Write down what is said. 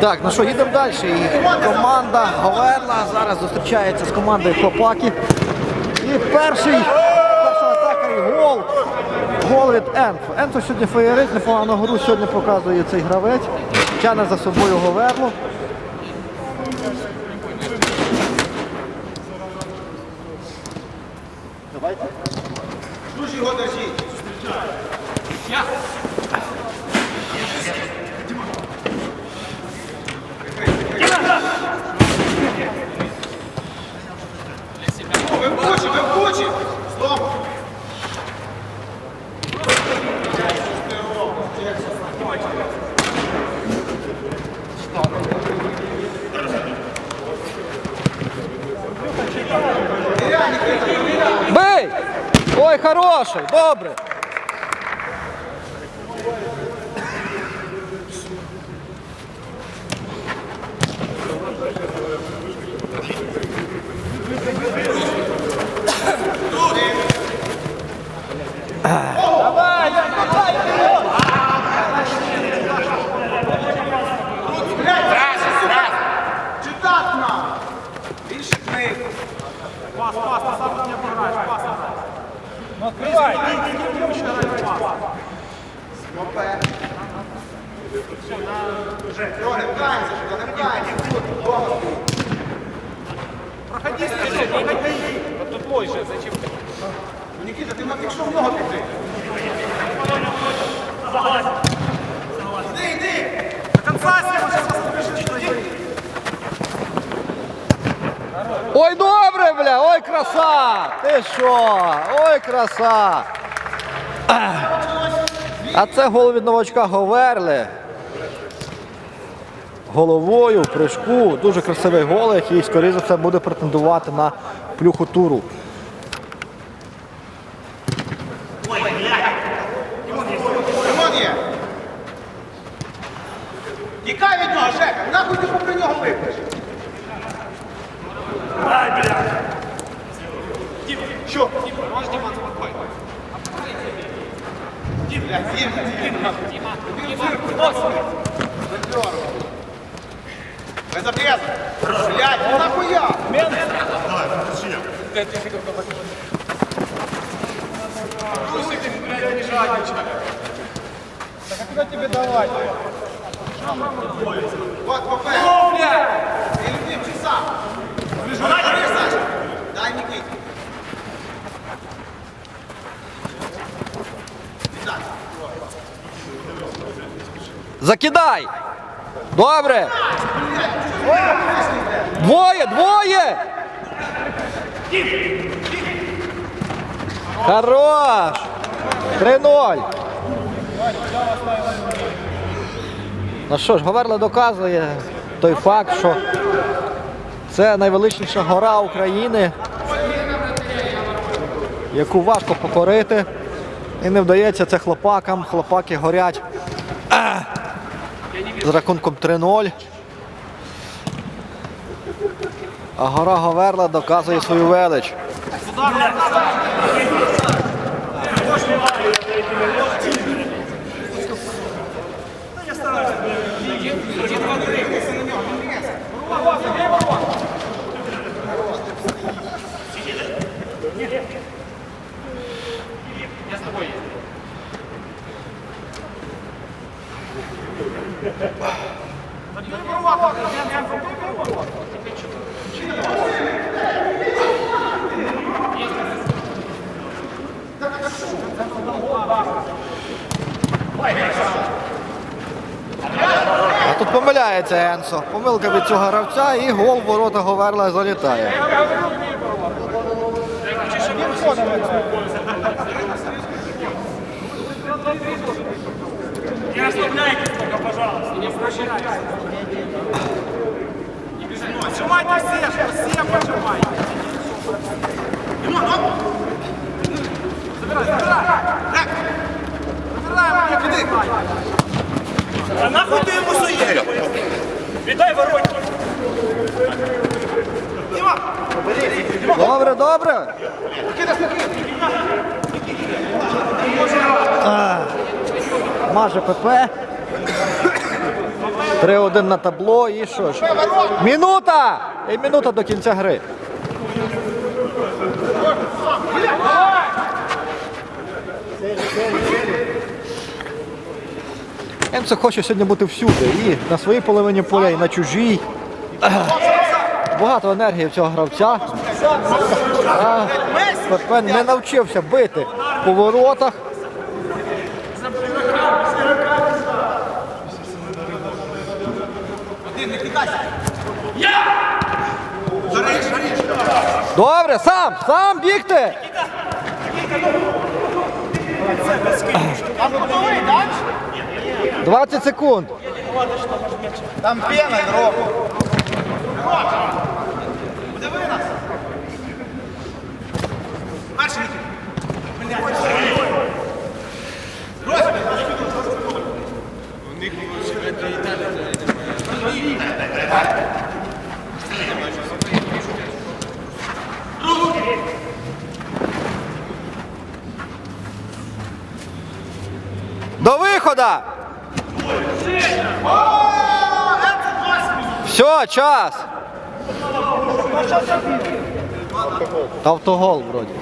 Так, ну що, їдемо далі. І команда Говерла зараз зустрічається з командою Хлопаки. І перший, перша атака і гол. Гол від Енфо. Енфо сьогодні феєрить, непогану гру сьогодні показує цей гравець. Тяне за собою Говерлу. Ви в кучі, ви! Стоп! Бий! Ой, хороший, добре. Дома. Проходи, скажи, проходи. Тут твой же, зачем. Іди, іди! До конца сіма, зараз вас побіжить. Ой, добре, бля, ой, краса! Ти що? Ой, краса! А це гол від новачка Говерли. Головою, прыжку. Дуже красивий гол, який, скоріше за все, буде претендувати на плюху туру. Тікай від нього, Жека, нахуй ти попри нього випиш. Бля, Діма, Діма. Діма. Безобрезно. Блядь, ну нахуя? Вот, ПП. Ты любимчик сам. Дай, Закидай! Добре! Двоє, двоє! Хорош! 3-0. Ну що ж, Говерла доказує той факт, що це найвеличніша гора України, яку важко покорити. І не вдається це хлопакам. Хлопаки горять з рахунком 3-0. А гора Говерла доказує свою велич. А тут помиляється Енсо. Помилка від цього гравця і гол ворота Говерла залітає. Не расслабляйтесь только, пожалуйста. Не прощайтесь. Отжимайте все, все поджимайте. Димон! Забирай, забирай! Мне кидай! А нахуй суешь? Віддай воротник. Дима! Добре, добре. Маже ПП. 3-1 на табло і що ж? Мінута! І минута до кінця гри. Енцо хоче сьогодні бути всюди. І на своїй половині поля, і на чужій. Багато енергії в цього гравця. А не навчився бити по воротах. Добре, сам, сам бігти. Там готовий, так? 20 секунд. Там пена, дрова. Перший До виходу. Все, час. Автогол вроді.